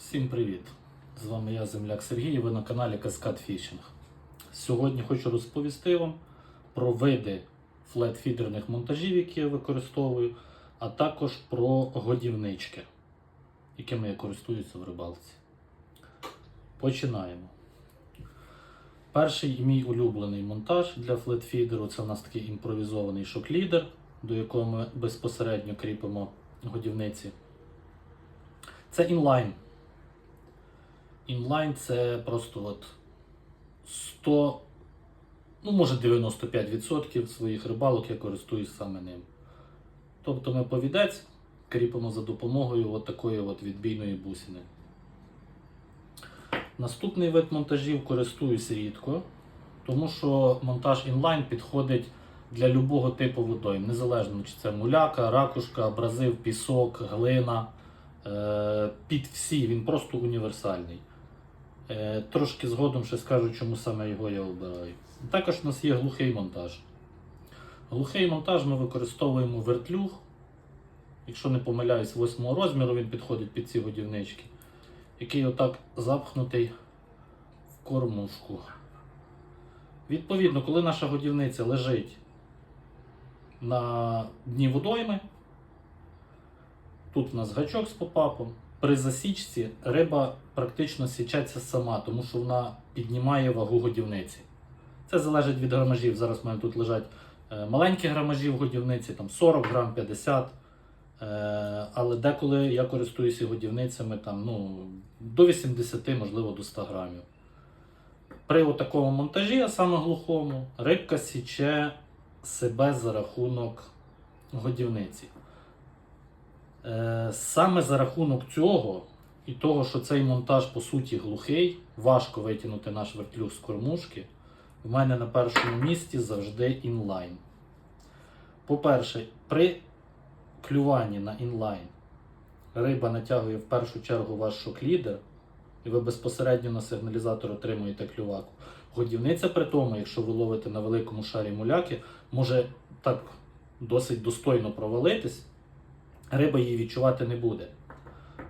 Всім привіт! З вами я, земляк Сергій, і ви на каналі Каскад Фішинг. Сьогодні хочу розповісти вам про види флетфідерних монтажів, які я використовую, а також про годівнички, якими я користуюся в рибалці. Починаємо. Перший і мій улюблений монтаж для флетфідеру це у нас такий імпровізований шоклідер, до якого ми безпосередньо кріпимо годівниці. Це інлайн. Інлайн це просто от 100, ну може 95% своїх рибалок я користуюсь саме ним. Тобто ми повідець кріпимо за допомогою от такої от відбійної бусини. Наступний вид монтажів користуюсь рідко, тому що монтаж інлайн підходить для любого типу водойм, незалежно чи це муляка, ракушка, абразив, пісок, глина. Е, Під всі, він просто універсальний. Е, Трошки згодом ще скажу, чому саме його я обираю. Також у нас є глухий монтаж. Глухий монтаж ми використовуємо вертлюг. Якщо не помиляюсь, 8 розміру він підходить під ці годівнички, який отак запхнутий в кормушку. Відповідно, коли наша годівниця лежить на дні водойми, тут у нас гачок з попапом. При засічці риба практично січеться сама, тому що вона піднімає вагу годівниці. Це залежить від грамажів. Зараз в мене тут лежать е, маленькі грамажі в годівниці, там 40 грам, 50. Е, Але деколи я користуюся годівницями там, ну, до 80, можливо, до 100 грамів. При такому монтажі, а саме глухому, рибка січе себе за рахунок годівниці. Е, Саме за рахунок цього і того, що цей монтаж по суті глухий, важко витягнути наш вертлюг з кормушки. В мене на першому місці завжди інлайн. По-перше, при клюванні на інлайн риба натягує в першу чергу ваш шоклідер, і ви безпосередньо на сигналізатор отримуєте клюваку. Годівниця при тому, якщо ви ловите на великому шарі муляки, може так досить достойно провалитись риба її відчувати не буде.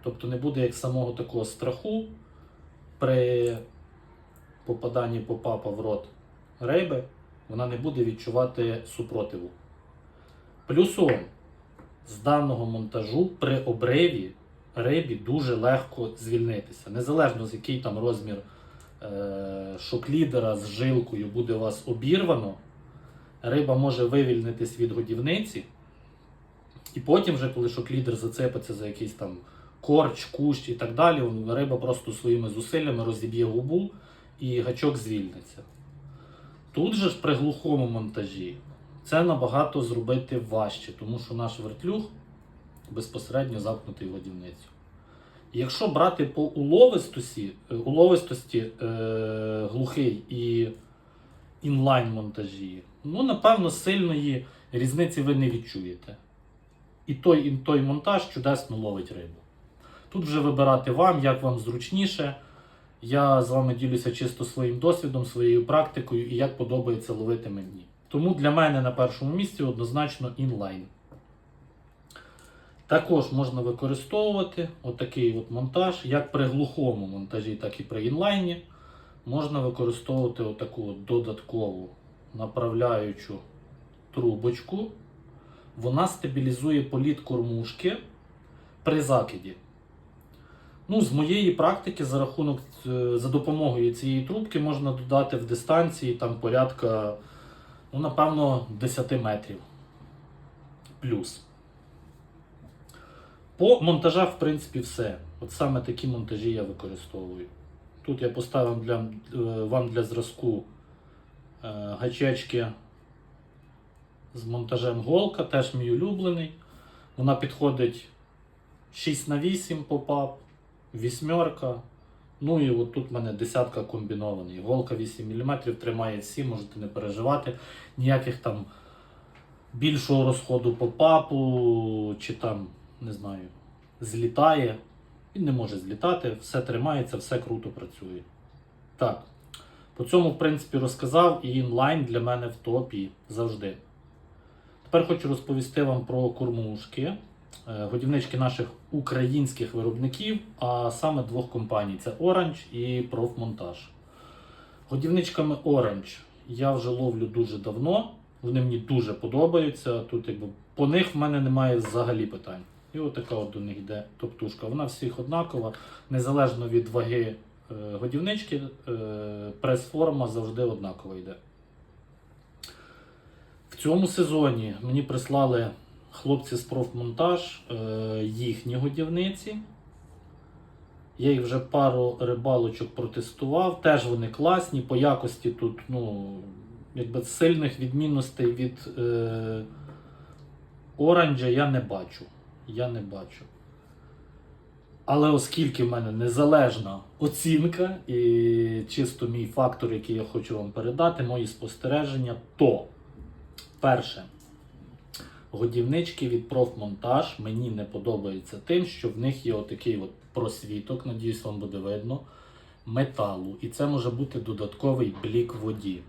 Тобто не буде як самого такого страху при попаданні попапа в рот риби, вона не буде відчувати супротиву. Плюсом з даного монтажу при обриві рибі дуже легко звільнитися. Незалежно з який там розмір е- шоклідера з жилкою буде у вас обірвано, риба може вивільнитись від годівниці. І потім, вже, коли шоклідер зацепиться за якийсь там корч, кущ і так далі, риба просто своїми зусиллями розіб'є губу і гачок звільниться. Тут же ж при глухому монтажі це набагато зробити важче, тому що наш вертлюг безпосередньо замкнутий в годівницю. Якщо брати по уловистості, е, уловистості е, глухий і інлайн монтажі, ну напевно сильної різниці ви не відчуєте і той, і той монтаж чудесно ловить рибу. Тут вже вибирати вам, як вам зручніше. Я з вами ділюся чисто своїм досвідом, своєю практикою і як подобається ловити мені. Тому для мене на першому місці однозначно інлайн. Також можна використовувати отакий от монтаж, як при глухому монтажі, так і при інлайні. Можна використовувати отаку от додаткову направляючу трубочку вона стабілізує політ кормушки при закиді. Ну, З моєї практики, за рахунок, е, за допомогою цієї трубки можна додати в дистанції там порядка, ну, напевно, 10 метрів. Плюс. По монтажах, в принципі, все. От саме такі монтажі я використовую. Тут я поставив для, е, вам для зразку е, гачечки з монтажем голка, теж мій улюблений. Вона підходить 6 на 8 попап, вісьмерка. Ну і от тут в мене десятка комбінований. Голка 8 мм тримає всі, можете не переживати. Ніяких там більшого розходу попапу, чи там, не знаю, злітає. Він не може злітати, все тримається, все круто працює. Так. По цьому, в принципі, розказав, і інлайн для мене в топі завжди. Тепер хочу розповісти вам про кормушки. Е, Годівнички наших українських виробників, а саме двох компаній: це Orange і Профмонтаж. Годівничками Orange я вже ловлю дуже давно. Вони мені дуже подобаються. Тут якби по них в мене немає взагалі питань. І отака от до них йде топтушка. Вона всіх однакова, незалежно від ваги е, годівнички, е, прес-форма завжди однакова йде. В цьому сезоні мені прислали хлопці з профмонтаж е, їхні годівниці. Я їх вже пару рибалочок протестував. Теж вони класні. По якості тут ну, якби сильних відмінностей від е, оранжа я не бачу. Я не бачу. Але оскільки в мене незалежна оцінка і чисто мій фактор, який я хочу вам передати, мої спостереження, то перше, годівнички від профмонтаж мені не подобаються тим, що в них є отакий от просвіток, надіюсь, вам буде видно, металу. І це може бути додатковий блік воді.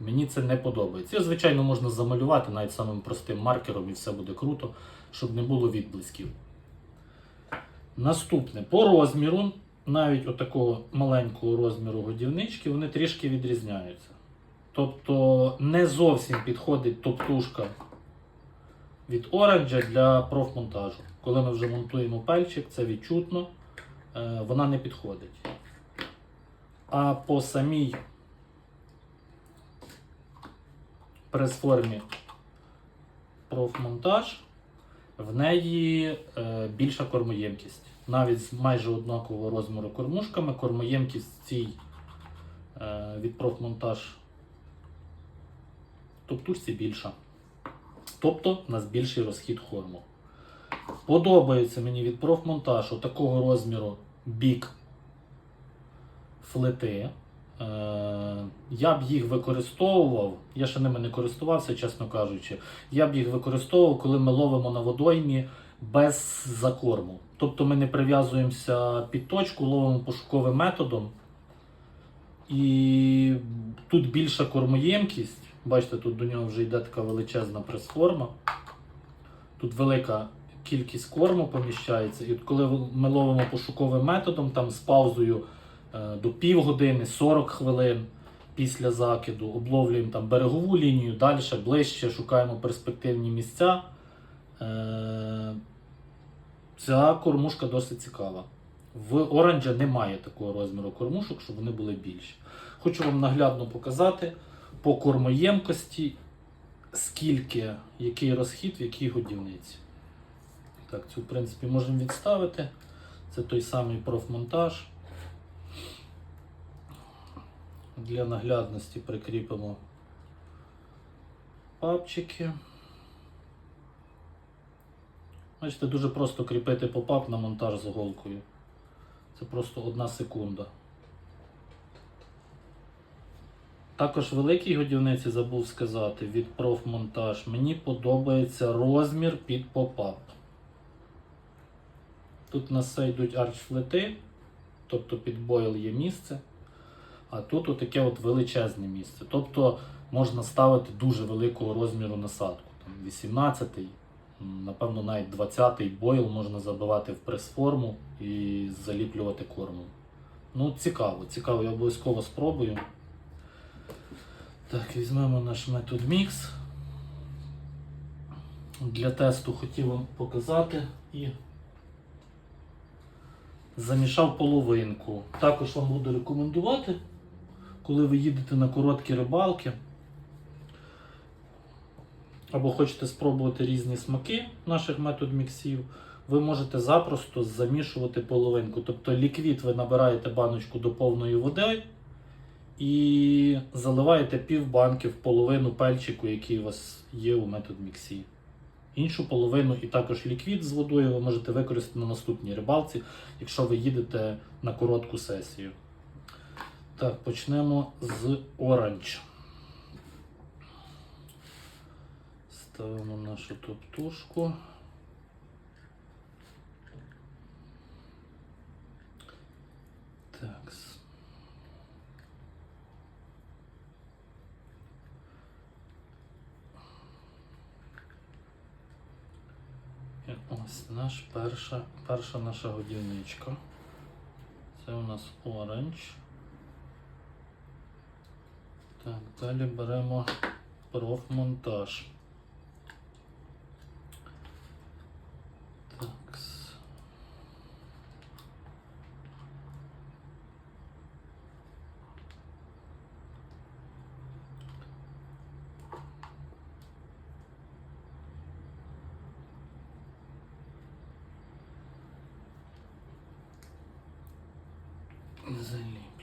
Мені це не подобається. Його, звичайно, можна замалювати навіть самим простим маркером і все буде круто, щоб не було відблисків. Наступне, по розміру, навіть отакого маленького розміру годівнички, вони трішки відрізняються. Тобто не зовсім підходить топтушка від оранжа для профмонтажу. Коли ми вже монтуємо пельчик, це відчутно, е, вона не підходить. А по самій прес-формі профмонтаж в неї е, більша кормоємкість. Навіть з майже однакового розміру кормушками, кормоємкість цій е, від профмонтаж топтушці більша. Тобто у нас більший розхід хорму. Подобається мені від профмонтаж такого розміру бік флети. Е, Я б їх використовував, я ще ними не користувався, чесно кажучи. Я б їх використовував, коли ми ловимо на водоймі без закорму. Тобто ми не прив'язуємося під точку, ловимо пошуковим методом. І тут більша кормоємкість. Бачите, тут до нього вже йде така величезна прес-форма. Тут велика кількість корму поміщається. І от коли ми ловимо пошуковим методом, там з паузою е, до півгодини, 40 хвилин після закиду, обловлюємо там берегову лінію, далі ближче, шукаємо перспективні місця. Е, Ця кормушка досить цікава. В оранжа немає такого розміру кормушок, щоб вони були більші. Хочу вам наглядно показати по кормоємкості, скільки, який розхід в якій годівниці. Так, цю, в принципі, можемо відставити. Це той самий профмонтаж. Для наглядності прикріпимо папчики. Бачите, дуже просто кріпити попап на монтаж з голкою. Це просто одна секунда. Також великій годівниці забув сказати від профмонтаж. Мені подобається розмір під попап. Тут у нас все йдуть арчфлети, тобто під бойл є місце. А тут отаке от величезне місце. Тобто можна ставити дуже великого розміру насадку. Там 18-й, напевно, навіть 20-й бойл можна забивати в прес-форму і заліплювати кормом. Ну, цікаво, цікаво, я обов'язково спробую. Так, візьмемо наш метод мікс. Для тесту хотів вам показати і замішав половинку. Також вам буду рекомендувати, коли ви їдете на короткі рибалки, або хочете спробувати різні смаки наших метод міксів, ви можете запросто замішувати половинку. Тобто ліквід ви набираєте баночку до повної води і заливаєте пів банки в половину пельчику, який у вас є у метод міксі. Іншу половину і також ліквід з водою ви можете використати на наступній рибалці, якщо ви їдете на коротку сесію. Так, почнемо з оранж. Ставимо нашу топтушку. Так. Я Ось наш перша, перша наша годівничка. Це у нас оранж. Так, далі беремо профмонтаж. Так.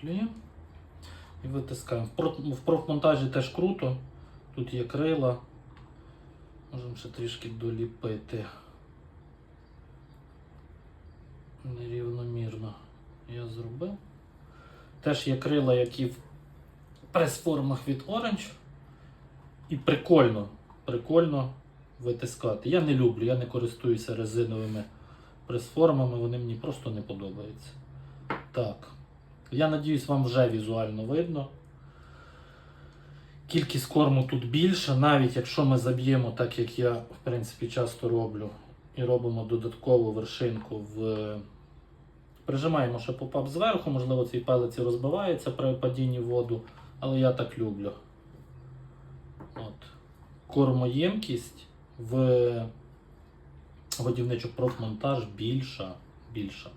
Заліплюємо і витискаємо. В профмонтажі теж круто. Тут є крила. Можемо ще трішки доліпити. Нерівномірно я зробив. Теж є крила, які в прес-формах від Orange. І прикольно, прикольно витискати. Я не люблю, я не користуюся резиновими прес-формами, вони мені просто не подобаються. Так. Я надіюсь, вам вже візуально видно. Кількість корму тут більша, навіть якщо ми заб'ємо, так як я в принципі часто роблю, і робимо додаткову вершинку в. Прижимаємо ще попап зверху, можливо, цей палець і розбивається при падінні в воду, але я так люблю. От. Кормоємкість в годівничок профмонтаж більша. більша.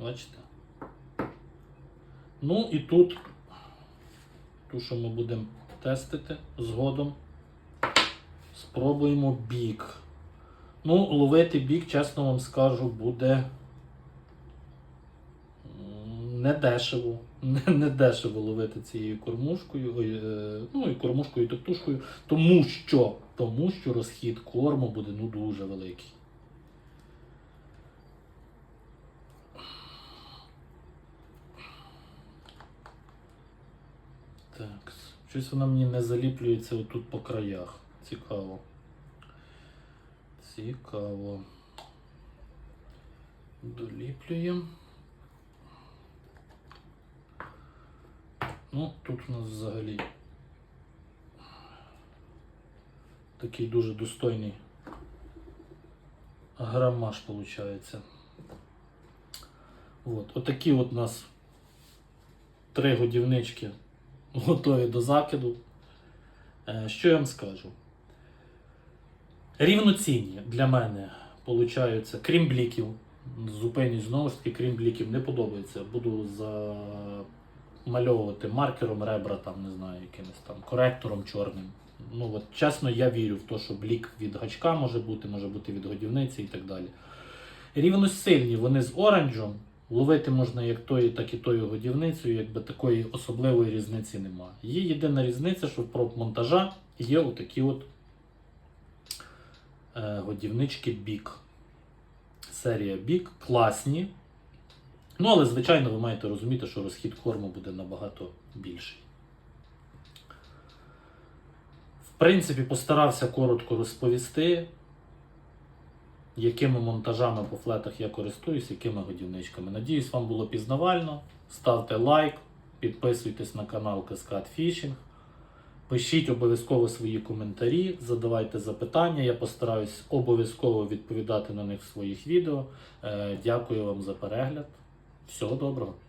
Бачите? Ну і тут, ту, що ми будемо тестити згодом, спробуємо бік. Ну, ловити бік, чесно вам скажу, буде не дешево. Не, не дешево ловити цією кормушкою, е, ну і кормушкою і топтушкою, тому що, тому що розхід корму буде ну, дуже великий. Так, щось вона мені не заліплюється отут по краях. Цікаво. Цікаво. Доліплюємо. Ну, тут у нас взагалі такий дуже достойний грамаж виходить. От, отакі от у нас три годівнички готові до закиду. Е, Що я вам скажу? Рівноцінні для мене получаються, крім бліків. Зупинюсь знову ж таки, крім бліків, не подобається. Буду замальовувати маркером ребра, там, не знаю, якимось там коректором чорним. Ну, от, чесно, я вірю в те, що блік від гачка може бути, може бути від годівниці і так далі. Рівносильні вони з оранжем. Ловити можна як тою, так і тою годівницею, якби такої особливої різниці немає. Є єдина різниця, що в проп-монтажа є отакі от е, годівнички бік. Серія бік, класні. Ну, але, звичайно, ви маєте розуміти, що розхід корму буде набагато більший. В принципі, постарався коротко розповісти якими монтажами по флетах я користуюсь, якими годівничками. Надіюсь, вам було пізнавально. Ставте лайк, підписуйтесь на канал Cascade Fishing. Пишіть обов'язково свої коментарі, задавайте запитання. Я постараюсь обов'язково відповідати на них в своїх відео. Е, Дякую вам за перегляд. Всього доброго!